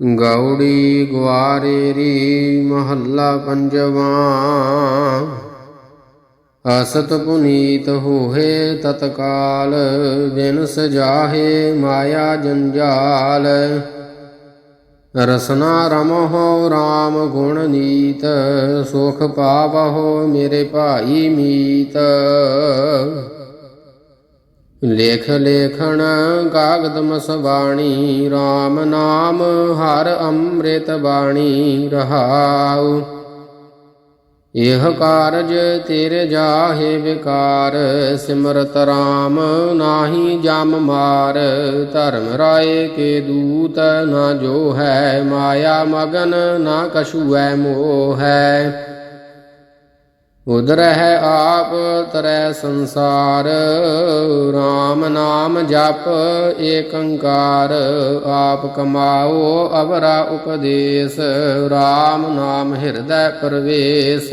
ਗੌੜੀ ਗਵਾਰੇਰੀ ਮਹੱਲਾ ਪੰਜਵਾਂ। ਅਸਤ ਪੁਨੀਤ ਹੋਏ ਤਤਕਾਲ ਜਿਨ ਸਜਾਹੇ ਮਾਇਆ ਜੰਜਾਲ। ਰਸਨਾ ਰਮਹੁ RAM ਗੁਣ ਨੀਤ, ਸੁਖ ਪਾਵਹੁ ਮੇਰੇ ਭਾਈ ਮੀਤ। ਲੇਖ ਲੇਖਣ ਕਾਗਦ ਮਸਵਾਣੀ RAM ਨਾਮ ਹਰ ਅੰਮ੍ਰਿਤ ਬਾਣੀ ਰਹਾਉ। ਇਹ ਕਾਰਜ ਤੇਰੇ ਜਾਹੇ ਵਿਕਾਰ, ਸਿਮਰਤ RAM ਨਾਹੀ ਜਮ ਮਾਰ। ਧਰਮ ਰਾਏ ਕੇ ਦੂਤ ਨਾ ਜੋ ਹੈ ਮਾਇਆ ਮਗਨ ਨਾ ਕਛੂ ਹੈ ਮੋਹ। ਹੈ ਉਦਰ ਹੈ ਆਪ ਤਰੈ ਸੰਸਾਰ RAM ਨਾਮ ਜਪ ਏਕੰਕਾਰ, ਆਪ ਕਮਾਓ ਅਵਰਾ ਉਪਦੇਸ਼ RAM ਨਾਮ ਹਿਰਦੈ ਪ੍ਰਵੇਸ਼।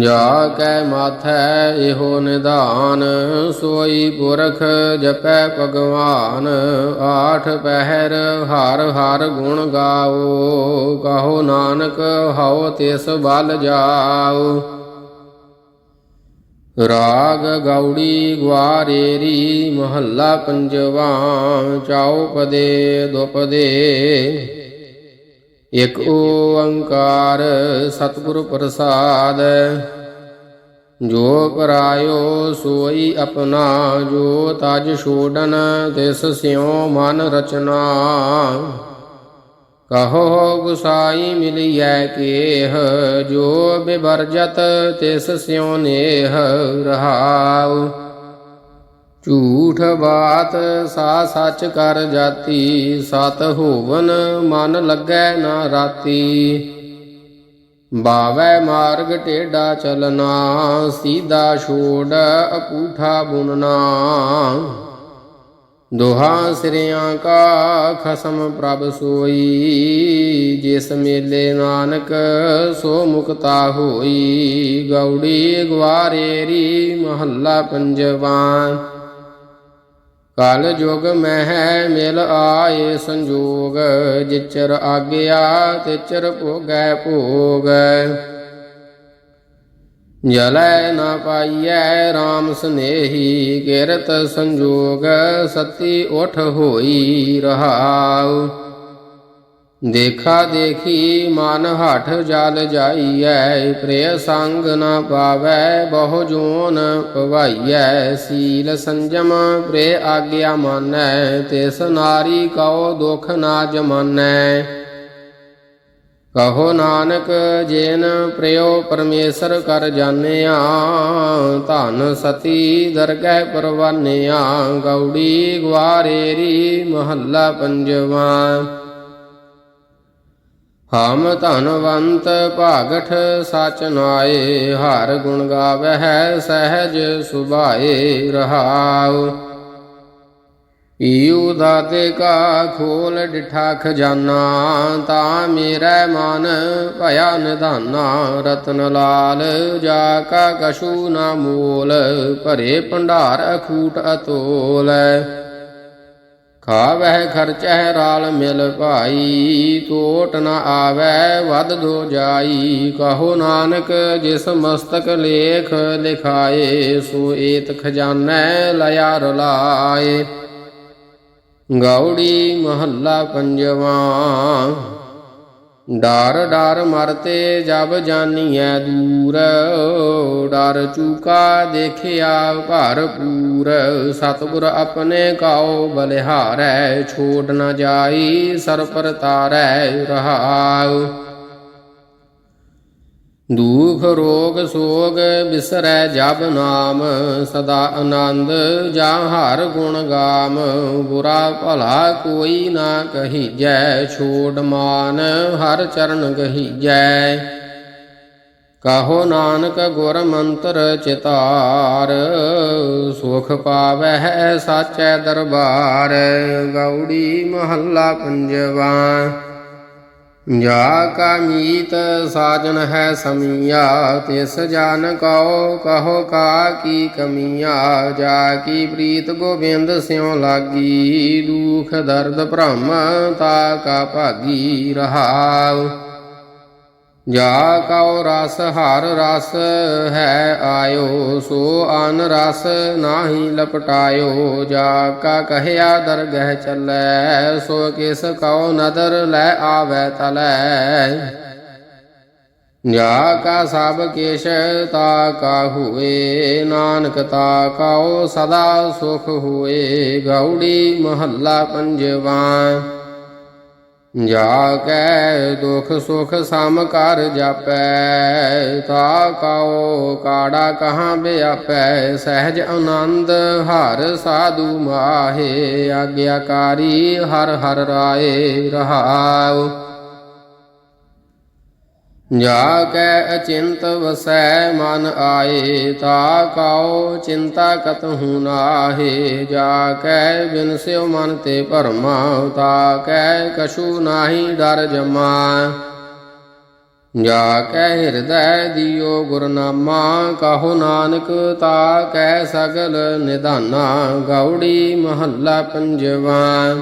ਜਾ ਕੈ ਮਾਥੈ ਇਹੋ ਨਿਧਾਨ, ਸੋਈ ਪੁਰਖ ਜਪੈ ਭਗਵਾਨ, ਆਠ ਪਹਿਰ ਹਰ ਹਰ ਗੁਣ ਗਾਓ, ਕਹੋ ਨਾਨਕ ਹਉ ਤਿਸ ਬਲ ਜਾਓ। ਰਾਗ ਗੌੜੀ ਗਵਾਰੇਰੀ ਮਹੱਲਾ ਪੰਜਵਾ, ਚਾਉ ਪਦੇ ਦੁਪਦੇ। ਇਕ ਓੰਕਾਰ ਸਤਿਗੁਰ ਪ੍ਰਸਾਦ, ਜੋ ਪਰਾਇਓ ਸੋਈ ਆਪਣਾ ਜੋ ਤਜ ਛੋੜਨ ਤਿਸ ਸਿਉ ਮਨ ਰਚਨਾ। ਕਹੋ ਗੁਸਾਈ ਮਿਲਿਐ ਕੇਹ, ਜੋ ਬਿਵਰਜਤ ਤਿਸ ਸਿਉ ਨੇਹ ਰਹਾਉ। ਝੂਠ ਬਾਤ ਸਾ ਸੱਚ ਕਰ ਜਾਤੀ, ਸਤ ਹੋਵਨ ਮਨ ਲੱਗੈ ਨਾ ਰਾਤੀ। ਬਾਵੈ ਮਾਰਗ ਟੇਡਾ ਚਲਨਾ, ਸੀਦਾ ਛੋੜ ਅਪੂਠਾ ਬੁਨਨਾ ਦੋਹਾ ਸਿਰਿਆਂ ਕਾ ਖਸਮ ਪ੍ਰਭ ਸੋਈ, ਜਿਸ ਮੇਲੇ ਨਾਨਕ ਸੋ ਮੁਕਤਾ ਹੋਈ। ਗੌੜੀ ਗਵਾਰੇਰੀ ਮਹੱਲਾ ਪੰਜਵਾ। ਕਲ ਜੁਗ ਮਹਿ ਮਿਲ ਆਏ ਸੰਜੋਗ, ਜਿਚਰ ਆਗਿਆ ਤਿਚਰ ਭੋਗੈ ਭੋਗ। ਜਲੈ ਨਾ ਪਾਈਐ RAM ਸਨੇਹੀ, ਕਿਰਤ ਸੰਜੋਗ ਸਤੀ ਉਠ ਹੋਈ ਰਹਾਉ। ਦੇਖਾ ਦੇਖੀ ਮਨ ਹਠ ਜਲ ਜਾਈਐ, ਪ੍ਰਿਯ ਸੰਗ ਨਾ ਪਾਵੈ, ਬਹੁ ਜੋਨ ਪਵਾਈਐ। ਸੀਲ ਸੰਜਮ ਪ੍ਰਿਯ ਆਗਿਆ ਮਾਨੈ, ਤਿਸ ਨਾਰੀ ਕਉ ਦੁਖ ਨਾ ਜਮਾਨੈ ਕਹੋ ਨਾਨਕ, ਜੇਨ ਪ੍ਰਿਯੋ ਪਰਮੇਸ਼ਰ ਕਰ ਜਾਣਿਆ, ਧਨ ਸਤੀ ਦਰਗਹਿ ਪਰਵਾਨਿਆ, ਗੌੜੀ ਗਵਾਰੇਰੀ ਮਹੱਲਾ ਪੰਜਵਾ। ਹਮ ਧਨਵੰਤ ਭਾਗਠ ਸਚ ਨਾਏ, ਹਰ ਗੁਣ ਗਾਵਹਿ ਸਹਿਜ ਸੁਭਾਏ ਰਹਾਉ। ਈਉ ਦਾਤੇ ਕਾ ਖੋਲ ਡਿਠਾ ਖਜ਼ਾਨਾ ਤਾ ਮੇਰਾ ਮਨ ਭਇਆ ਨਿਧਾਨਾ, ਰਤਨ ਲਾਲ ਜਾ ਕਾ ਕਛੂ ਨਾ ਮੂਲ, ਭਰੇ ਭੰਡਾਰ ਅਖੂਟ ਅਤੋਲ। ਖਾਵਹਿ ਖਰਚਹਿ ਰਾਲ ਮਿਲ ਭਾਈ ਟੋਟ ਨ ਆਵੈ ਵਦ ਦੋ ਜਾਈ। ਕਹੋ ਨਾਨਕ, ਜਿਸ ਮਸਤਕ ਲੇਖ ਲਿਖਾਏ, ਸੋ ਏਤ ਖਜ਼ਾਨੈ ਲਿਆ ਰਲਾਏ। ਗੌੜੀ ਮਹੱਲਾ ਪੰਜਵਾਂ ਡਰ ਡਰ ਮਰਤੇ ਜਬ ਜਾਨੀਐ ਦੂਰ, ਡਰ ਚੂਕਾ ਦੇਖਿਆ ਭਰਪੂਰ ਸਤਿਗੁਰ ਆਪਣੇ ਕਾਉ ਬਲਿਹਾਰੈ ਛੋੜ ਨ ਜਾਈ ਸਰਪਰ ਤਾਰੈ ਰਹਾਉ। ਦੁਖ ਰੋਗ ਸੋਗ ਬਿਸਰੈ ਜਬ ਨਾਮ, ਸਦਾ ਆਨੰਦ ਜਾ ਹਰ ਗੁਣ ਗਾਮ। ਬੁਰਾ ਭਲਾ ਕੋਈ ਨਾ ਕਹੀ ਜੈ ਛੋੜ ਮਾਨ ਹਰ ਚਰਨ ਕਹੀ ਜੈ ਕਹੋ ਨਾਨਕ ਗੁਰ ਮੰਤਰ ਚਿਤਾਰ, ਸੁਖ ਪਾਵੈ ਹੈ ਸਾਚੈ ਦਰਬਾਰ। ਗੌੜੀ ਮਹੱਲਾ ਪੰਜਵਾ। ਜਾ ਕਾ ਮੀਤ ਸਾਜਨ ਹੈ ਸਮੀਆ, ਤਿਸ ਜਾਨ ਕਉ, ਕਹੋ ਕਾ ਕੀ ਕਮੀਆ, ਜਾ ਕੀ ਪ੍ਰੀਤ ਗੋਬਿੰਦ ਸਿਉ ਲਾਗੀ, ਦੁਖ ਦਰਦ ਭ੍ਰਮ ਤਾ ਕਾ ਭਾਗੀ ਰਹਾਉ। ਜਾ ਕਉ ਰਸ, ਹਰ ਰਸ ਹੈ ਆਇਓ, ਸੋ ਅਨ ਰਸ ਨਾਹੀ ਲਪਟਾਇਓ। ਜਾ ਕਾ ਕਹਿਆ ਦਰਗਹਿ ਚੱਲੈ, ਸੋ ਕਿਸ ਕਉ ਨਦਰ ਲੈ ਆਵੈ ਤਲੈ। ਜਾ ਕਾ ਸਭ ਕਿਛ ਤਾ ਕਾ ਹੋਏ, ਨਾਨਕ ਤਾ ਕਾਉ ਸਦਾ ਸੁਖ ਹੋਏ। ਗੌੜੀ ਮਹੱਲਾ ਪੰਜਵਾ। ਜਾ ਕੈ ਦੁਖ ਸੁਖ ਸਮ ਕਰ ਜਾਪੈ ਤਾ ਕਾਓ ਕਾੜਾ ਕਹਾਂ ਬਿਆਪੈ ਸਹਿਜ ਆਨੰਦ ਹਰ ਸਾਧੂ ਮਾਹੇ, ਆਗਿਆਕਾਰੀ ਹਰ ਹਰ ਰਾਏ ਰਹਾਉ। ਜਾ ਕੈ ਅਚਿੰਤ ਵਸੈ ਮਨ ਆਏ, ਤਾ ਕਾਉ ਚਿੰਤਾ ਕਤ ਕਤਹੂ ਨਾਹੇ। ਜਾ ਕੈ ਬਿਨਸਿਓ ਮਨ ਤੇ ਭਰਮਾ, ਤਾ ਕੈ ਕਛੂ ਨਾਹੀ ਡਰ ਜਮਾ। ਜਾ ਕੈ ਹਿਰਦੈ ਦਿਓ ਗੁਰਨਾਮਾ, ਕਹੋ ਨਾਨਕ ਤਾ ਕੈ ਸਗਲ ਨਿਧਾਨਾ। ਗੌੜੀ ਮਹੱਲਾ ਪੰਜਵਾ।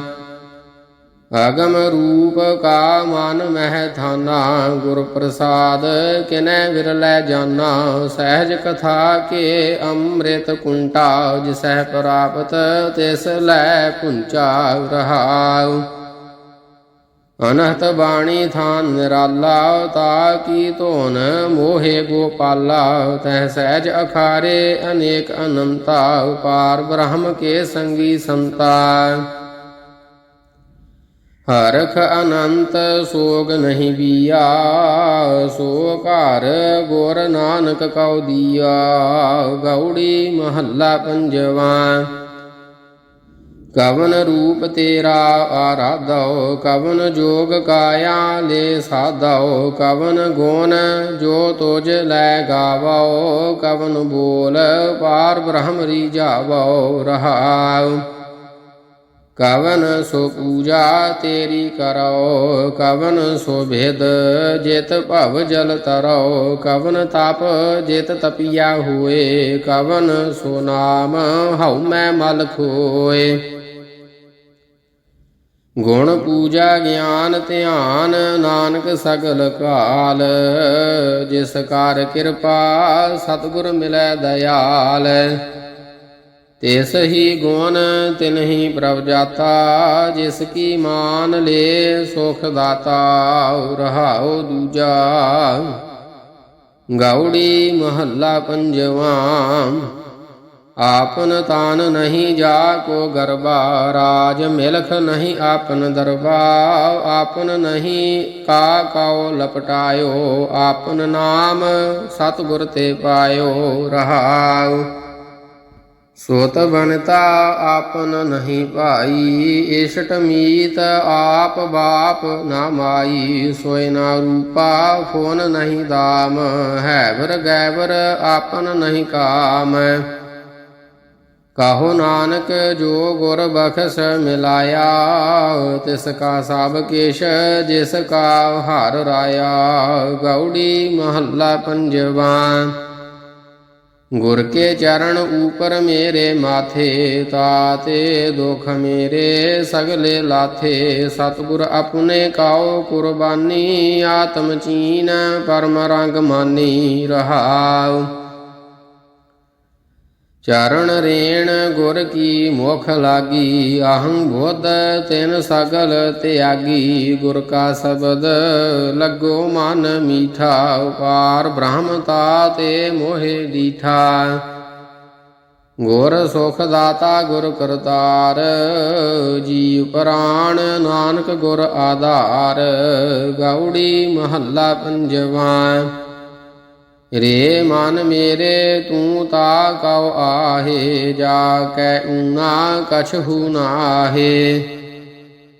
ਅਗਮ ਰੂਪ ਕਾ ਮਨ ਮਹਿ ਥਾਨਾ ਗੁਰ ਪ੍ਰਸਾਦ ਕਿਨੈ ਵਿਰਲੇ ਜਾਨਾ। ਸਹਿਜ ਕਥਾ ਕੇ ਅੰਮ੍ਰਿਤ ਕੁੰਟਾ ਜਿਸਹਿ ਪ੍ਰਾਪਤ ਤਿਸ ਲੈ ਪੁੰਚਾ ਰਹਾਉ। ਅਨਹਤ ਬਾਣੀ ਥਾਨ ਨਿਰਾਲਾ, ਤਾ ਕੀ ਧੋਨ ਮੋਹੇ ਗੋਪਾਲਾ। ਤਹ ਸਹਿਜ ਅਖਾਰੇ ਅਨੇਕ ਅਨੰਤਾ ਪਾਰ ਬ੍ਰਹਮ ਕੇ ਸੰਗੀ ਸੰਤਾ। ਹਰਖ ਅਨੰਤ ਸੋਗ ਨਹੀਂ ਬੀਆ ਸੋ ਘਰ ਗੁਰ ਨਾਨਕ ਕਉ ਦੀਆ ਗੌੜੀ ਮਹੱਲਾ ਪੰਜਵਾ। ਕਵਨ ਰੂਪ ਤੇਰਾ ਆਰਾਧੋ ਕਵਨ ਜੋਗ ਕਾਇਆ ਲੈ ਸਾਧੋ ਕਵਨ ਗੁਣ ਜੋ ਤੁਜ ਲੈ ਗਾਵੋ ਕਵਨ ਬੋਲ ਪਾਰ ਬ੍ਰਹਮ ਰੀਜਾਵੋ ਰਹਾਉ। ਕਵਨ ਸੋ ਪੂਜਾ ਤੇਰੀ ਕਰੋ, ਕਵਨ ਸੋ ਭੇਦ ਜਿਤ ਭਵ ਜਲ ਤਰੋ, ਕਵਨ ਤਪ ਜਿਤ ਤਪਿਆ ਹੋਏ, ਕਵਨ ਸੋ ਨਾਮ ਹਉ ਮੈਂ ਮਲ ਖੋਏ ਗੁਣ ਪੂਜਾ ਗਿਆਨ ਧਿਆਨ, ਨਾਨਕ ਸਗਲ ਕਾਲ, ਜਿਸ ਕਾਰ ਕਿਰਪਾ ਸਤਿਗੁਰ ਮਿਲੈ ਦਇਆਲ। ਤਿਸ ਹੀ ਗੁਣ ਤਿਨਹੀ ਪ੍ਰਭ ਜਾਤਾ ਜਿਸ ਕੀ ਮਾਨ ਲੇ ਸੁਖ ਦਾਤਾ ਰਹਾਉ ਦੂਜਾ। ਗੌੜੀ ਮਹੱਲਾ ਪੰਜਵਾ ਆਪਨ ਤਾਨ ਨਹੀਂ ਜਾ ਕੋ ਗਰਬਾ ਰਾਜ ਮਿਲਖ ਨਹੀਂ ਆਪਨ ਦਰਬਾ। ਆਪਨ ਨਹੀਂ ਕਾ ਕਾਉ ਲਪਟਾਇਓ ਆਪਨ ਨਾਮ ਸਤਿਗੁਰ ਤੇ ਪਾਇਓ ਰਹਾਉ। ਸੋਤ ਬਨਤਾ ਆਪਨ ਨਹੀਂ ਭਾਈ, ਇਸ਼ਟ ਮੀਤ ਆਪ ਬਾਪ ਨਾ ਮਾਈ, ਸੋਇ ਨਾ ਰੂਪਾ ਫੋਨ ਨਹੀਂ ਦਾਮ ਹੈ ਵਰ ਗੈਵਰ ਆਪਨ ਨਹੀਂ ਕਾਮ। ਕਾਹੋ ਨਾਨਕ ਜੋ ਗੁਰ ਬਖਸ਼ ਮਿਲਾਇਆ, ਤਿਸ ਕਾ ਸਭ ਕੇਸ਼ ਜਿਸ ਕਾ ਹਰ ਰਾਇਆ ਗੌੜੀ ਮਹੱਲਾ ਪੰਜਵਾ। ਗੁਰ ਕੇ ਚਰਨ ਊਪਰ ਮੇਰੇ ਮਾਥੇ ਤਾਤੇ ਦੁਖ ਮੇਰੇ ਸਗਲੇ ਲਾਥੇ। ਸਤਿਗੁਰ ਆਪਣੇ ਕਾਉ ਕੁਰਬਾਨੀ, ਆਤਮ ਚੀਨ, ਪਰਮ ਰੰਗ ਮਾਨੀ ਰਹਾਉ। ਚਰਨ ਰੇਣ ਗੁਰ ਕੀ ਮੁਖ ਲਾਗੀ, ਅਹੰ ਬੁੱਧ ਤਿਨ ਸਗਲ ਤਿਆਗੀ। ਗੁਰ ਕਾ ਸ਼ਬਦ ਲੱਗੋ ਮਨ ਮੀਠਾ, ਉਪਾਰ ਬ੍ਰਹਮਤਾ ਤੇ ਮੋਹਿ ਦੀਠਾ। ਗੁਰ ਸੁਖ ਦਾਤਾ, ਗੁਰ ਕਰਤਾਰ, ਜੀਵ ਪ੍ਰਾਣ ਨਾਨਕ ਗੁਰ ਆਧਾਰ ਗੌੜੀ ਮਹੱਲਾ ਪੰਜਵਾ। ਰੇ ਮਨ ਮੇਰੇ ਤੂੰ ਤਾ ਕਉ ਆਹੇ, ਜਾ ਕੈ ਊਨਾ ਕਛਹੂ ਨਾਹੇ।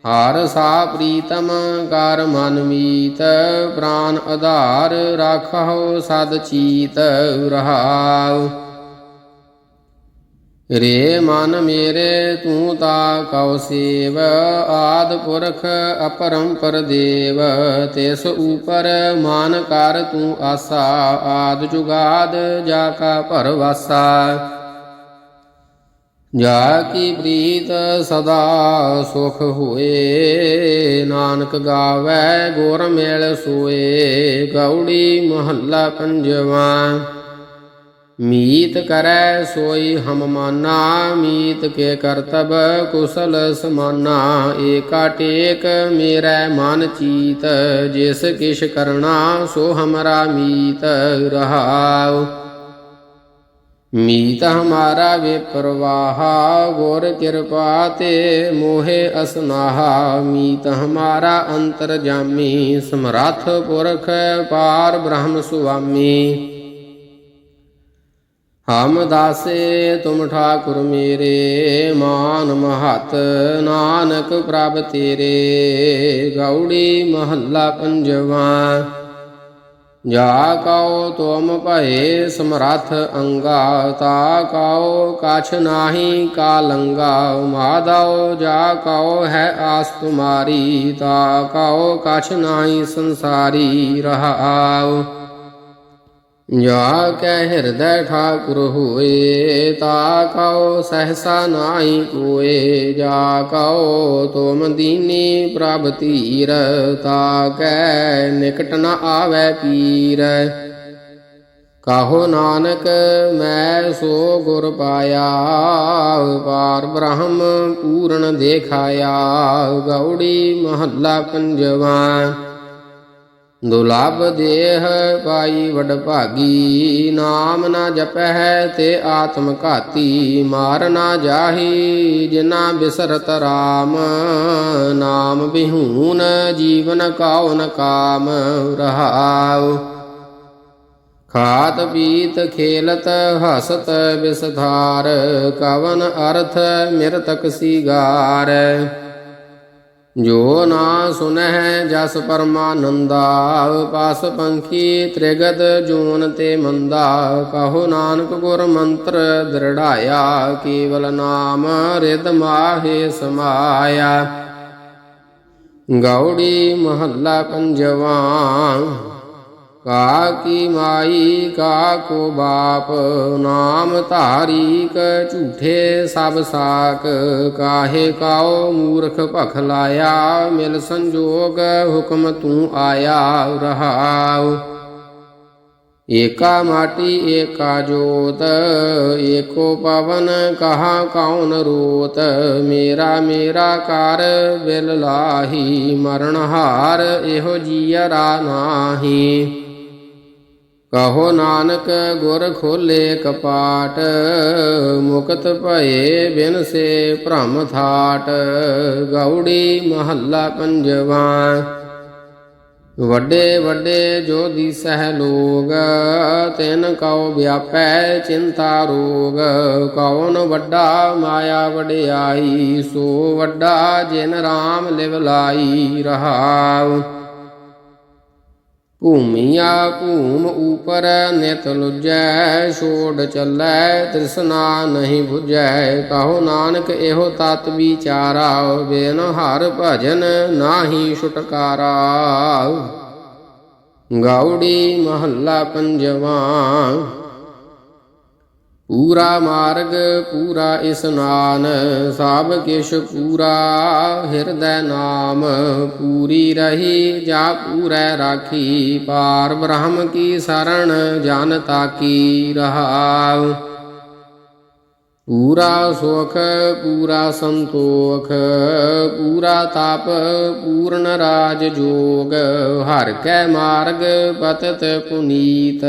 ਹਰ ਸਾ ਪ੍ਰੀਤਮ ਕਰ ਮਨ ਮੀਤ, ਪ੍ਰਾਨ ਆਧਾਰ ਰਾਖਹੁ ਸਦ ਚੀਤ ਰਹਾਉ। ਰੇ ਮਨ ਮੇਰੇ ਤੂੰ ਤਾ ਕਉ ਸੇਵ, ਆਦ ਪੁਰਖ ਅਪਰੰਪਰ ਦੇਵ, ਤਿਸ ਉਪਰ ਮਾਨ ਕਰ ਤੂੰ ਆਸਾ, ਆਦ ਜੁਗਾਦ ਜਾ ਕਾ ਭਰਵਾਸਾ ਜਾ ਕੀ ਪ੍ਰੀਤ ਸਦਾ ਸੁਖ ਹੋਏ, ਨਾਨਕ ਗਾਵੇ ਗੁਰ ਮੇਲ ਸੋਏ, ਗੌੜੀ ਮਹੱਲਾ ਪੰਜਵਾ। ਮੀਤ ਕਰੈ ਸੋਈ ਹਮ ਮਾਨਾ ਮੀਤ ਕੇ ਕਰਤਬ ਕੁਸਲ ਸਮਾਨਾ। ਏਕਾ ਟੇਕ ਮੇਰਾ ਮਨ ਚੀਤ, ਜਿਸ ਕਿਛ ਕਰਣਾ ਸੋ ਹਮਰਾ ਮੀਤ ਰਹਾਉ। ਮੀਤ ਹਮਾਰਾ ਵਿਪਰਵਾਹਾ, ਗੁਰ ਕਿਰਪਾ ਤੇ ਮੋਹਿ ਅਸਨਾਹਾ। ਮੀਤ ਹਮਾਰਾ ਅੰਤਰ ਜਾਮੀ ਸਮਰੱਥ ਪੁਰਖ ਪਾਰ ਬ੍ਰਹਮ ਸੁਆਮੀ। ਹਮ ਦਾਸੇ ਤੁਮ ਠਾਕੁਰ ਮੇਰੇ, ਮਾਨ ਮਹਤ ਨਾਨਕ ਪ੍ਰਭ ਤੇਰੇ, ਗੌੜੀ ਮਹੱਲਾ ਪੰਜਵਾ। ਜਾ ਕਉ ਤੁਮ ਭਏ ਸਮਰੱਥ ਅੰਗਾ, ਤਾ ਕਉ ਕਛ ਨਾਹੀ ਕਾਲੰਗਾ। ਲੰਗਾ ਜਾ ਕਉ ਹੈ ਆਸ ਤੁਮਾਰੀ, ਤਾ ਕਉ ਕਛ ਨਾਹੀ ਸੰਸਾਰੀ ਰਹਾਉ। ਜਾ ਕੈ ਹਿਰਦੈ ਠਾਕੁਰ ਹੋਏ, ਤਾ ਕਉ ਸਹਸਾ ਨਾਹੀ ਕੋਏ, ਜਾ ਕਉ ਤੁਮ ਦੀਨੀ ਪ੍ਰਭ ਧੀਰ, ਤਾ ਕੈ ਨਿਕਟ ਨ ਆਵੈ ਪੀਰ। ਕਾਹੋ ਨਾਨਕ, ਮੈਂ ਸੋ ਗੁਰ ਪਾਇਆ, ਪਾਰ ਬ੍ਰਹਮ ਪੂਰਨ ਦੇਖਾਇਆ ਗੌੜੀ ਮਹੱਲਾ ਪੰਜਵਾ। ਦੁਲਭ ਦੇਹ ਪਾਈ ਵਡ ਭਾਗੀ, ਨਾਮ ਨਾ ਜਪਹਿ ਤੇ ਆਤਮ ਘਾਤੀ, ਮਾਰ ਨਾ ਜਾਹੀ, ਜਿਨਾ ਬਿਸਰਤ ਰਾਮ, ਨਾਮ ਬਿਹੂਨ ਜੀਵਨ ਕਾਉ ਨ ਕਾਮ, ਰਹਾਉ। ਖਾਤ ਪੀਤ ਖੇਲਤ ਹਸਤ ਬਿਸਧਾਰ ਕਵਨ ਅਰਥ ਮਿਰਤਕ ਸੀਗਾਰ। ਜੋ ਨਾ ਸੁਨਹਿ ਜਸ ਪਰਮਾਨੰਦਾ, ਪਾਸ ਪੰਖੀ ਤ੍ਰਿਗਤ ਜੂਨ ਤੇ ਮੰਦਾ, ਕਹੋ ਨਾਨਕ ਗੁਰ ਮੰਤਰ ਦ੍ਰਿੜਾਇਆ, ਕੇਵਲ ਨਾਮ ਰਿਦ ਮਾਹੇ ਸਮਾਇਆ। ਗੌੜੀ ਮਹੱਲਾ ਪੰਜਵਾ ਕਾ ਕੀ ਮਾਈ, ਕਾ ਕੋ ਬਾਪ, ਨਾਮ ਧਾਰੀਕ ਝੂਠੇ ਸਭ ਸਾਕ ਕਾਹੇ ਕਾਓ ਮੂਰਖ ਭਖ ਲਾਇਆ, ਮਿਲ ਸੰਜੋਗ ਹੁਕਮ ਤੂੰ ਆਇਆ ਰਹਾਉ। ਏਕਾ ਮਾਟੀ, ਏਕਾ ਜੋਤ, ਏਕੋ ਪਵਨ ਕਹਾ ਕੌਣ ਰੋਤ, ਮੇਰਾ ਮੇਰਾ ਕਰ ਬਿਲ ਲਾਹੀ ਮਰਨ ਹਾਰ, ਇਹੋ ਜੀਅਰਾ ਨਾਹੀ। ਕਹੋ ਨਾਨਕ ਗੁਰ ਖੋਲੇ ਕਪਾਟ, ਮੁਕਤ ਭਏ ਬਿਨ ਸੇ ਭ੍ਰਮ ਥਾਟ ਗੌੜੀ ਮਹੱਲਾ ਪੰਜਵਾ। ਵੱਡੇ ਵੱਡੇ ਜੋ ਦੀਸਹਿ ਲੋਗ, ਤਿਨ ਕਉ ਵਿਆਪੈ ਚਿੰਤਾ ਰੋਗ ਕੌਣ ਵੱਡਾ ਮਾਇਆ ਵਡਿਆਈ, ਸੋ ਵੱਡਾ ਜਿਨ ਰਾਮ ਲਿਵ ਲਾਈ ਰਹਾਉ। ਭੂਮੀਆ ਭੂਮ ਉਪਰ ਨਿਤ ਲੁਜੈ, ਛੋੜ ਚੱਲੈ, ਤ੍ਰਿਸ਼ਨਾ ਨਹੀਂ 부ਜੈ ਕਹੋ ਨਾਨਕ, ਇਹੋ ਤਤ ਵਿਚਾਰਾ, ਬਿਨ ਹਰ ਭਜਨ ਨਾਹੀ ਛੁਟਕਾਰਾ। ਗੌੜੀ ਮਹੱਲਾ ਪੰਜਵਾ। ਪੂਰਾ ਮਾਰਗ, ਪੂਰਾ ਇਸਨਾਨ ਸਭ ਕਿਛ ਪੂਰਾ, ਹਿਰਦੈ ਨਾਮ ਪੂਰੀ ਰਹੀ, ਜਾ ਪੂਰੈ ਰਾਖੀ, ਪਾਰ ਬ੍ਰਹਮ ਕੀ ਸਰਣ ਜਨ ਤਾਕੀ ਰਹਾਉ। ਪੂਰਾ ਸੁਖ, ਪੂਰਾ ਸੰਤੋਖ, ਪੂਰਾ ਤਪ, ਪੂਰਨ ਰਾਜ ਜੋਗ ਹਰ ਕੈ ਮਾਰਗ ਪਤਤ ਪੁਨੀਤ,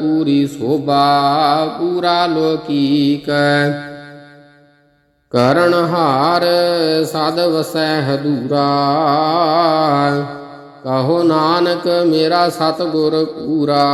ਪੂਰੀ ਸੋਭਾ, ਪੂਰਾ ਲੋਕੀਕ। ਕਰਨ ਹਾਰ ਸਦ ਵਸੈ ਹਦੂਰਾ। ਕਹੋ ਨਾਨਕ ਮੇਰਾ ਸਤਿਗੁਰ ਪੂਰਾ।